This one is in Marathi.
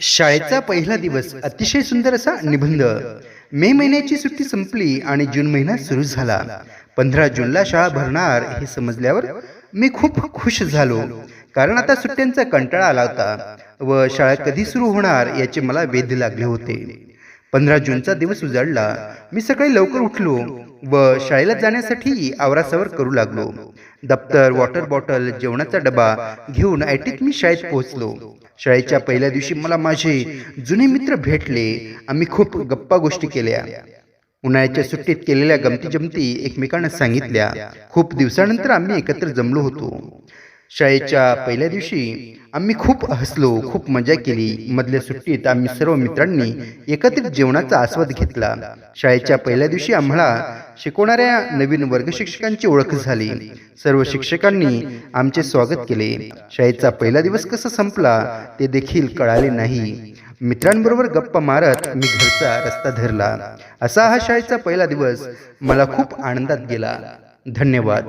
शाळेचा पहिला दिवस अतिशय सुंदर असा निबंध. मे महिन्याची सुट्टी संपली आणि जून महिना सुरू झाला. पंधरा जूनला शाळा भरणार हे समजल्यावर मी खूप खुश झालो. कारण आता सुट्ट्यांचा कंटाळा आला होता व शाळा कधी सुरू होणार याचे मला वेध लागले होते. पंधरा जूनचा दिवस उजाडला. मी सकाळी लवकर उठलो व शाळेला जाण्यासाठी आवरासावर करू लागलो. दप्तर वॉटर बॉटल जेवणाचा डबा घेऊन आयटीत मी शाळेत पोहोचलो. शाळेच्या पहिल्या दिवशी मला माझे जुने मित्र भेटले. आम्ही खूप गप्पा गोष्टी केल्या. उन्हाळ्याच्या सुट्टीत केलेल्या गमती जमती एकमेकांना सांगितल्या. खूप दिवसानंतर आम्ही एकत्र जमलो होतो. शाळेच्या पहिल्या दिवशी आम्ही खूप हसलो खूप मजा केली. मधल्या सुट्टीत आम्ही सर्व मित्रांनी एकत्रित जेवणाचा आस्वाद घेतला. शाळेच्या पहिल्या दिवशी आम्हाला शिकवणाऱ्या नवीन वर्ग शिक्षकांची ओळख झाली. सर्व शिक्षकांनी आमचे स्वागत केले. शाळेचा पहिला दिवस कसा संपला ते देखील कळाले नाही. मित्रांबरोबर गप्पा मारत मी घरचा रस्ता धरला. असा हा शाळेचा पहिला दिवस मला खूप आनंदात गेला. धन्यवाद.